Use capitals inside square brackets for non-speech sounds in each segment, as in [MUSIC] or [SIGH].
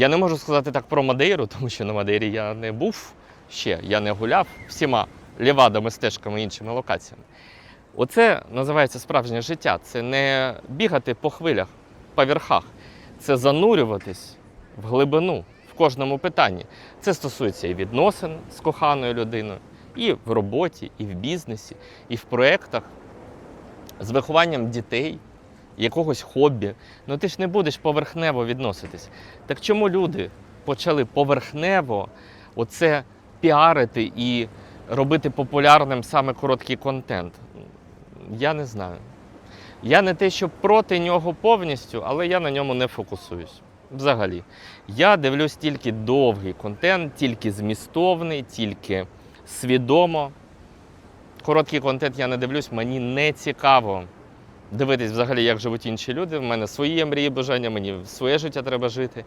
Я не можу сказати так про Мадейру, тому що на Мадейрі я не був ще, я не гуляв всіма лівадами, стежками, іншими локаціями. Оце називається справжнє життя. Це не бігати по хвилях, по верхах. Це занурюватись в глибину в кожному питанні. Це стосується і відносин з коханою людиною, і в роботі, і в бізнесі, і в проєктах, з вихованням дітей, якогось хобі. Ну ти ж не будеш поверхнево відноситись. Так чому люди почали поверхнево оце піарити і робити популярним саме короткий контент? Я не знаю. Я не те, що проти нього повністю, але я на ньому не фокусуюсь. Взагалі. Я дивлюсь тільки довгий контент, тільки змістовний, тільки свідомо. Короткий контент я не дивлюсь, мені не цікаво дивитись взагалі, як живуть інші люди. В мене свої мрії, бажання, мені своє життя треба жити.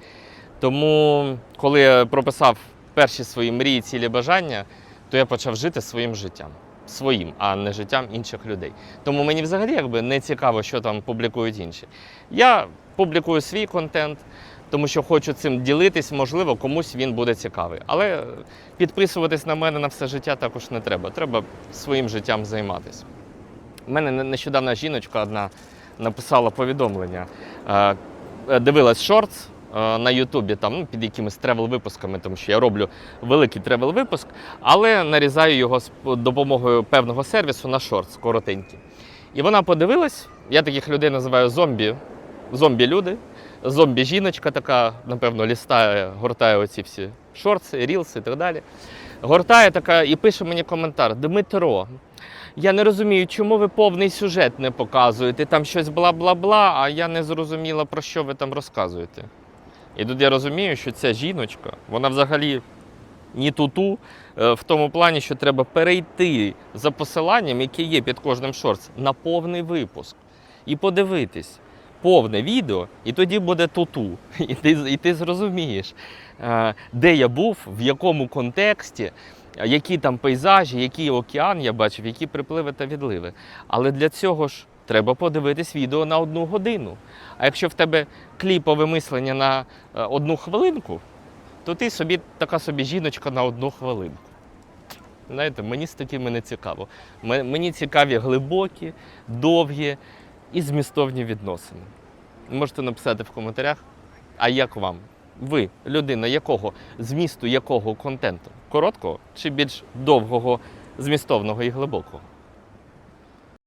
Тому, коли я прописав перші свої мрії, цілі бажання, то я почав жити своїм життям. Своїм, а не життям інших людей. Тому мені взагалі якби не цікаво, що там публікують інші. Я публікую свій контент, тому що хочу цим ділитись, можливо, комусь він буде цікавий. Але підписуватись на мене на все життя також не треба. Треба своїм життям займатися. У мене не- нещодавно жіночка одна написала повідомлення. Е, е, Дивилась шортс е, на Ютубі там ну, під якимись тревел-випусками, тому що я роблю великий тревел-випуск, але нарізаю його з допомогою певного сервісу на шортс коротенький. І вона подивилась, я таких людей називаю зомбі, зомбі-люди, зомбі-жіночка така, напевно, лістає, гортає оці всі шортси, рілси і так далі. Гортає така і пише мені коментар: Дмитро, я не розумію, чому ви повний сюжет не показуєте, там щось бла-бла-бла, а я не зрозуміла, про що ви там розказуєте. І тут я розумію, що ця жіночка, вона взагалі ні туту е, в тому плані, що треба перейти за посиланням, яке є під кожним шортс, на повний випуск і подивитись повне відео, і тоді буде туту. [LAUGHS] І ти, і ти зрозумієш, е, де я був, в якому контексті, які там пейзажі, який океан я бачив, які припливи та відливи. Але для цього ж треба подивитись відео на одну годину. А якщо в тебе кліпове мислення на е, одну хвилинку, то ти собі така собі жіночка на одну хвилинку. Знаєте, мені з такими не цікаво. Мені цікаві глибокі, довгі і змістовні відносини. Можете написати в коментарях, а як вам? Ви, людина якого змісту якого контенту? Короткого чи більш довгого, змістовного і глибокого?